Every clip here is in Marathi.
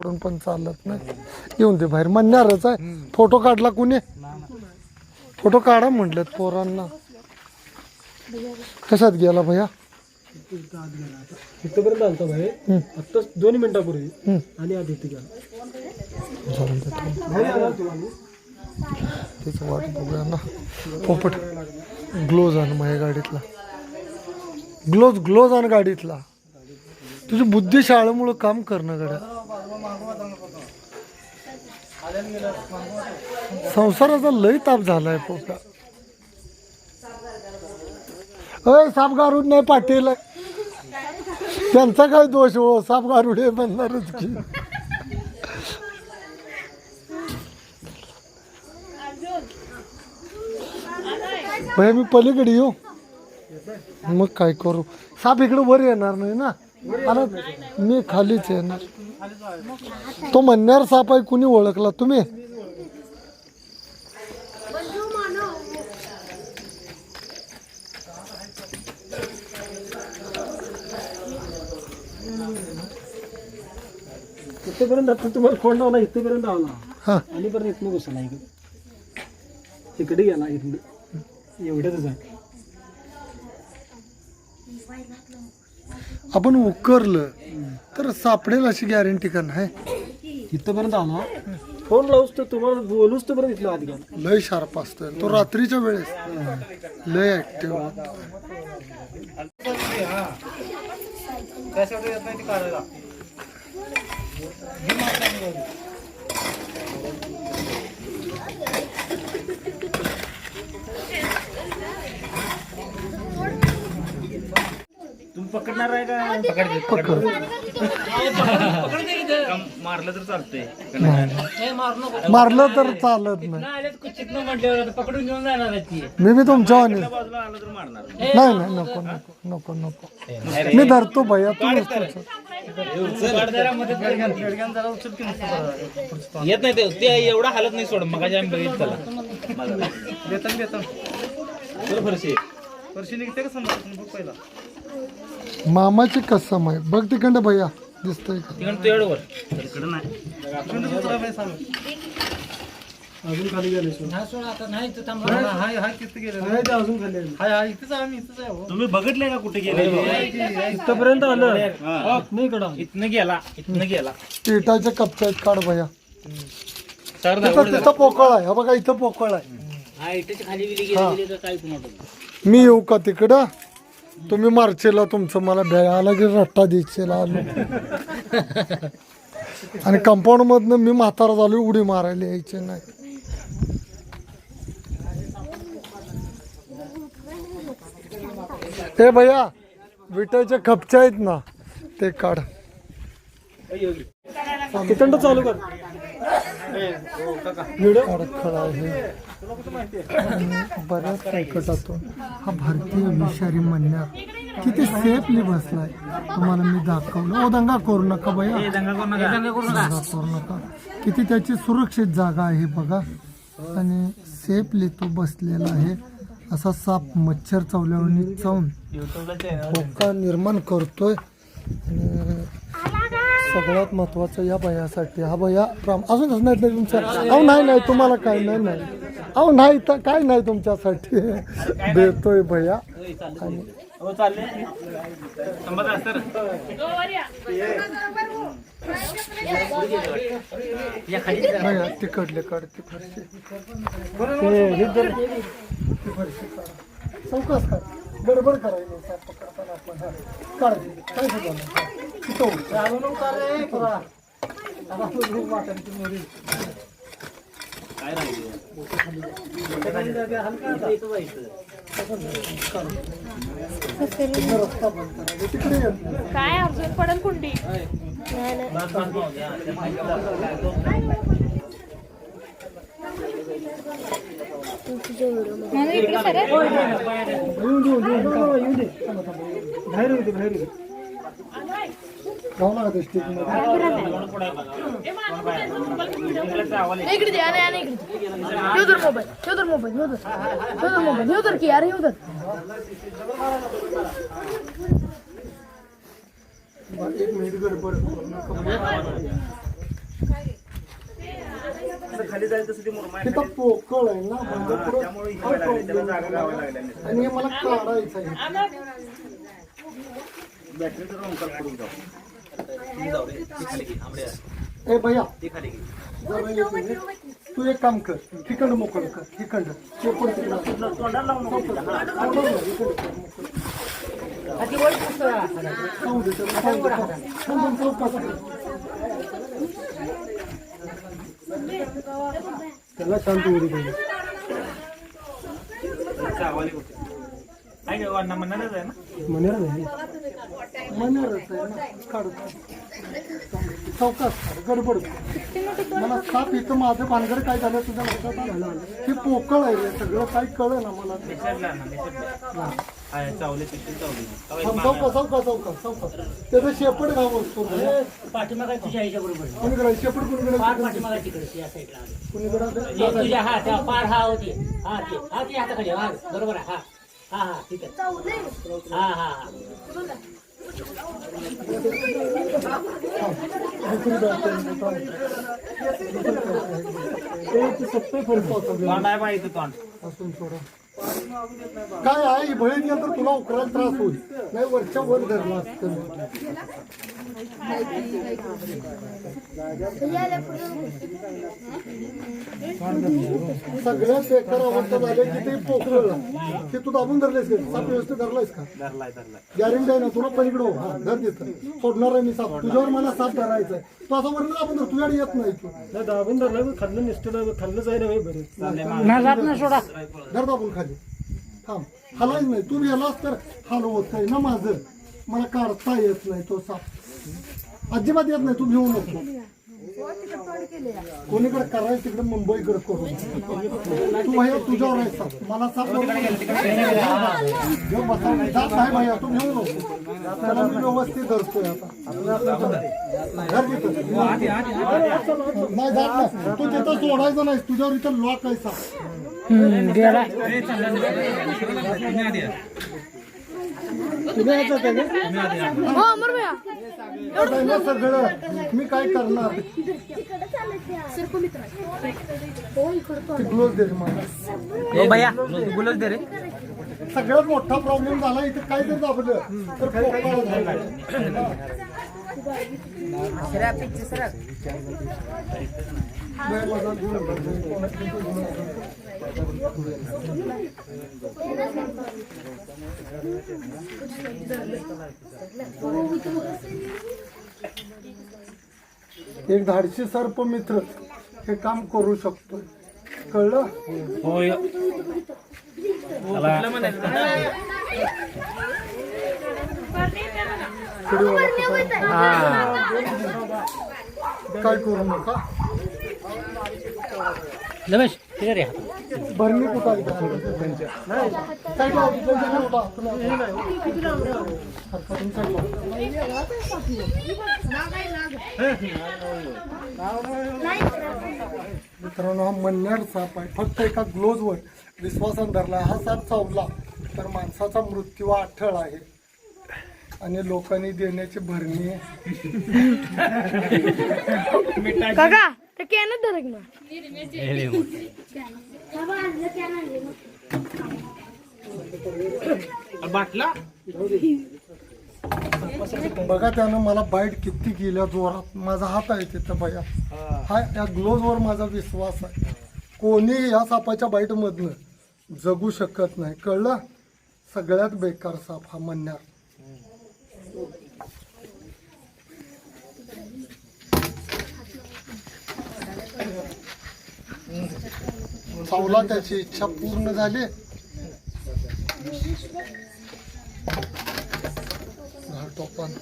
पडून पण चालत नाही. येऊन दे बाहेर. म्हणणारच आहे. फोटो काढला कुणी? फोटो काढा म्हटलेत पोरांना. कशात गेला भैया? इथपर्यंत आलता भाई हम्म, आत्ताच दोन मिनिटापूर्वी हम्म. आणि आधी इथे गेला. जाऊन दे थांब. भाई आला तुला तेच वाट बघूया ना. पोपट. ग्लोज आण माझ्या गाडीतला. ग्लोज ग्लोज आण गाडीतला. तुझी बुद्धी शाळेमुळं काम करणं गड्या. संसाराचा लय ताप झालाय पोटा. अय साप गारुड नाही पाटील. त्यांचा काय दोष हो? साप हे बनणारच की. भैया मी पलीकडे येऊ. मग काय करू? साप इकडे वर येणार नाही ना? अरे मी खालीच येणार. तो म्हणणार साप आहे कुणी ओळखला? तुम्ही? इथेपर्यंत आता तुम्हाला फोन लावला? इथेपर्यंत आला. हा. आणि परत इथनं घुसला इकडे. इकडे गेला इकडे एवढ्यातच आहे आपण उकरलं तर सापडेल अशी गॅरंटी का नाही इथपर्यंत आला फोन लावूस तर तुम्हाला बोलूच तर परत इथलं गेला लय शार्प असतोय तो रात्रीच्या वेळेस. लय ऍक्टिव्ह पकडणार आहे का? पकड मारलं तर चालतंय. मारलं तर चालत नाही. पकडून घेऊन जाणार ती. मी बी तुमच्या वाणी बाजूला आलं तर मारणार. नाही नाही नको नको. नको नको मी धरतो भैया तू नुसतं येत नाही ते. ते एवढा हालत नाही सोड. मग आम्ही बघितलं त्याला. बेतन बरं फरशी. वर्षी निघते का समजा बघ पहिला. मामाची कसम आहे. बघ तिकडं भैया दिसतंय का? तिकडं तू एवढं वर इकडं नाही अजून खाली गेले. अजून खाली हो. तुम्ही बघितलंय का कुठे गेले? इथपर्यंत आलं. नाही इकडं इथनं गेला इथनं गेला. पेटाच्या कपच्यात काढ भैया. सर तिथं तिथं पोकळ आहे. हा बघा इथं पोकळ आहे. खाली मी येऊ का तिकडं? तुम्ही मारचेला तुमचं मला आला की रट्टा द्यायचेला आलो. आणि कंपाऊंड मधनं मी म्हातारा झालो उडी मारायला यायचे नाही. हे भैया विटाच्या खपच्या आहेत ना ते काढ. चालू कर. बऱ्याच संकटातून हा भारतीय विषारी म्हणण्यात किती सेफली बसलाय. तुम्हाला मी दाखवलं. ओ दंगा करू नका भैया. दंगा करू नका. किती त्याची सुरक्षित जागा आहे बघा. आणि सेफली तो बसलेला आहे. असा साप मच्छर चावल्यावर चावून धोका निर्माण करतोय. आणि सगळ्यात महत्वाचं या भयासाठी हा भया प्राम अजून नाही नाही तुमच्या अहो नाही नाही तुम्हाला काय नाही नाही. अहो नाही तर काय नाही तुमच्यासाठी. देतोय भया. आणि भैया चालले तिकडले फरशी ते हे जर ती फरशी काढ. चौकस काढ गडबड करायची काय. हा. अर्जुन पडल कुंडी देऊ देऊ येऊ दे थांबा, थांबा, येऊ दे. बाहेर येऊ बाहेर येऊ दे मध्ये. इकडे आणि इकडे तर मोबाईल ठेव तर मोबाईल ठेव तर मोबाईल ठेव तर की अरे ठेव तर एक मिनिट गडबड नका. खाली जाईल तसं ते मुरमाड तिथं पोकळ आहे ना म्हणजे पुढं हा problem आहे. आणि हे मला काढायचं आहे बॅटरीचं ओंकार पडून जाऊ ए भैया ते खाली घे जरा एक मिनिट. तू एक काम कर ठिकाण मोकळ कर शेपूट तिकडं. तोंडाला लावून. हा. इकडं कर, मोकळं. वर दे, त्याला दे. त्याला शांत उडी पाहिजे होते. आहे मनेरच आहे. ना. काढ काढ. गडबड मला साप इथं माझं भानगड काय झालं तुझ्या लक्षात आलं हे पोकळ आहे सगळं काही कळ ना मला चौका चौका चौका चौका त्याचं शेपट गाव असतो पाठीमागा तुझ्या ह्याच्या बरोबर. कुणीकडे शेपट पार कुणीकडे पाठीमागा तिकडे या साईडला कुणीकडे तुझ्या हा त्या पार हा होते हा ते. हा ते हा बरोबर आहे हा. हा हा ठीक आहे. हा हा हा. तोंड आहे पाहिजे तोंड. असून सोडा. काय आहे? ही बळी दिली तर तुला उकरायला त्रास होईल. नाही वरच्या वर धरला असतं. सगळ्यात बेकार अवस्था झाली की ते पोखरला की तू दाबून धरलेस का? साप व्यवस्थित धरलायस का? धरलाय धरलाय. गॅरंटी आहे ना तुला पलीकडे हो. हा धर देतं सोडणार आहे मी साप. तुझ्यावर मला साप धरायचा आहे. तू असं वरून दाबून धर. तुझ्याकडे येत नाही तू. दाबून धरलं खाल्लं निष्ठलं खाल्लं जाईल बरे. धर दाबून खाली. थांब. हलायच नाही. तू गेलास तर हलवत होत आहे ना माझं. मला काढता येत नाही तो साप. अजिबात येत नाही. तू घेऊ नको. कोणीकडे करायचं तिकडे मुंबईकडे करू तू भैया तुझ्यावर आहे साप. मला साप घेऊ बसा. जात नाही भैया तू घेऊ नको. त्याला मी व्यवस्थित धरतोय आता. नाही जात नाही. तू तिथं सोडायचं नाही तुझ्यावर इथं लॉक आहे साप. हो अमर भैया. सगळं मी काय करणार? हो दे रे मला. भैया. बोलच दे रे. सगळ्यात मोठा प्रॉब्लेम झाला इथे काय जर दाबलं तर पोकळ झालं. नाही, माझा गुण. एक धाडशी सर्प मित्र हे काम करू शकतो. कळलं? होय. काय करू नका? रमेश रे. भरणी कुठं आहे त्यांच्या? लावा. मित्रांनो हा मन्याड साप आहे. फक्त एका ग्लोजवर विश्वासान धरला हा साप चावला तर माणसाचा मृत्यू हा अठ्ठळ आहे. आणि लोकांनी देण्याची भरणी काका ते कॅनच धरक ना. बाटला? बघा त्यानं मला बाईट किती गेल्या जोरात. माझा हात आहे तिथं भया हा या ग्लोजवर माझा विश्वास आहे. कोणी या सापाच्या बाईट मधनं जगू शकत नाही. कळलं? सगळ्यात बेकार साप हा म्हणणार चावला त्याची इच्छा पूर्ण झाली. टोपण.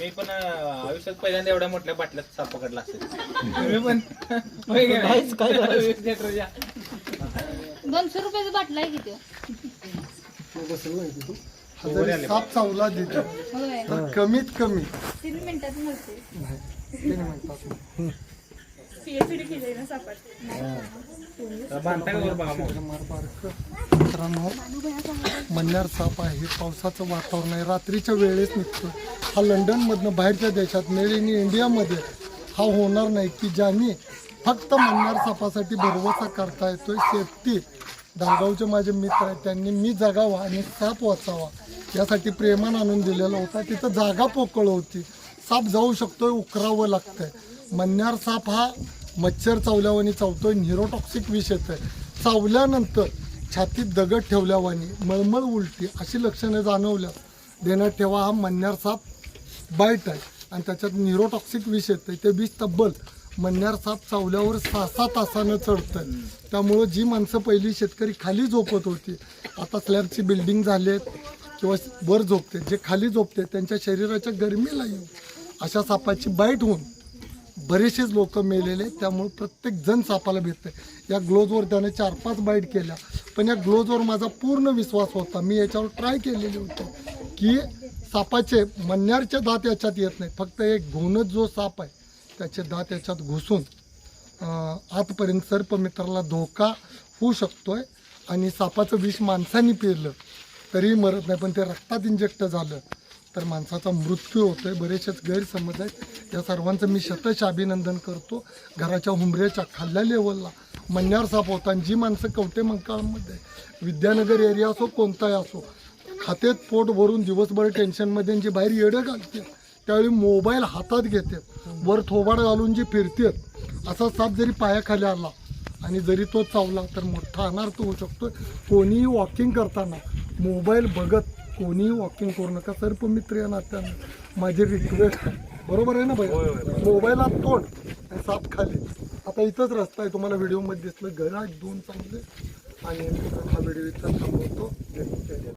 मी पण आयुष्यात पहिल्यांदा एवढ्या मोठ्या बाटल्यात साप पकडला असेल. तुम्ही पण होय की? नाही? वीस लिटरच्या. दोनशे रुपयाचा बाटला आहे किती हा जरी साप चावला तर कमीत कमी. तीन मिनिटात मिळते. तीन मिनिटात. मित्रांनो मन्यार साप आहे. हे पावसाचं वातावरण आहे. रात्रीच्या वेळेस निघतो. हा लंडनमधनं बाहेरच्या देशात मेड इन इंडियामध्ये हा होणार नाही की ज्यांनी फक्त मल्हार सापासाठी भरवसा करता येतोय सेफ्टी धारगावचे माझे मित्र आहेत त्यांनी मी जगावा आणि साप वाचावा यासाठी प्रेमान आणून दिलेला होता. तिथं जागा पोकळ होती. साप जाऊ शकतोय उकरावं लागतंय. मन्यार साप हा मच्छर चावल्यावानी चावतोय न्युरोटॉक्सिक विष येतोय. चावल्यानंतर छातीत दगड ठेवल्यावानी मळमळ उलटी अशी लक्षणं जाणवल्यास देण्यात ठेवा हा मन्यार साप बाईट आहे. आणि त्याच्यात न्युरोटॉक्सिक विष येतं ते विष तब्बल मन्यार साप चावल्यावर सहा सहा तासानं चढतं त्यामुळं जी माणसं पहिली शेतकरी खाली झोपत होती आता स्लॅबची बिल्डिंग झाली आहेत किंवा वर झोपते जे खाली झोपते त्यांच्या शरीराच्या गरमीला येऊ. अशा सापाची बाईट होऊन बरेचसेच लोक मेलेले त्यामुळं त्यामुळे प्रत्येक जण सापाला भेटते या ग्लोजवर त्याने चार पाच बाईट केल्या. पण या ग्लोजवर माझा पूर्ण विश्वास होता. मी याच्यावर ट्राय केलेली होती की सापाचे मन्यारचे दात याच्यात येत नाही फक्त एक घोणच जो साप आहे त्याचे दात याच्यात घुसून आतपर्यंत सर्पमित्राला धोका होऊ शकतो आहे आणि सापाचं विष माणसाने पेरलं. तरीही मरत नाही पण ते रक्तात इंजेक्ट झालं. तर माणसाचा मृत्यू होतो आहे बरेचसेच गैरसमज आहेत. या सर्वांचं मी शतश अभिनंदन करतो. घराच्या हुंबऱ्याच्या खाल्ल्या लेवलला मन्यार साप होता आणि जी माणसं कवटे मंकाळमध्ये विद्यानगर एरिया असो कोणताही असो खात्यात पोट भरून दिवसभर टेन्शनमध्ये जी बाहेर येडं घालते त्यावेळी मोबाईल हातात घेते. वर थोबाड घालून जी फिरते असा साप जरी पायाखाली आला आणि जरी तो चावला तर मोठा अनर्थ होऊ शकतो कोणीही वॉकिंग करताना मोबाईल बघत कोणीही वॉकिंग करू नका. सर्पमित्र या नात्यानं. माझी रिक्वेस्ट बरोबर आहे ना भाई मोबाईलात तोंड आणि साप खाली. आता इथंच रस्ता आहे तुम्हाला व्हिडिओमध्ये दिसलं. घरा दोन चांगले. आणि हा व्हिडिओ इथं थांबवतो.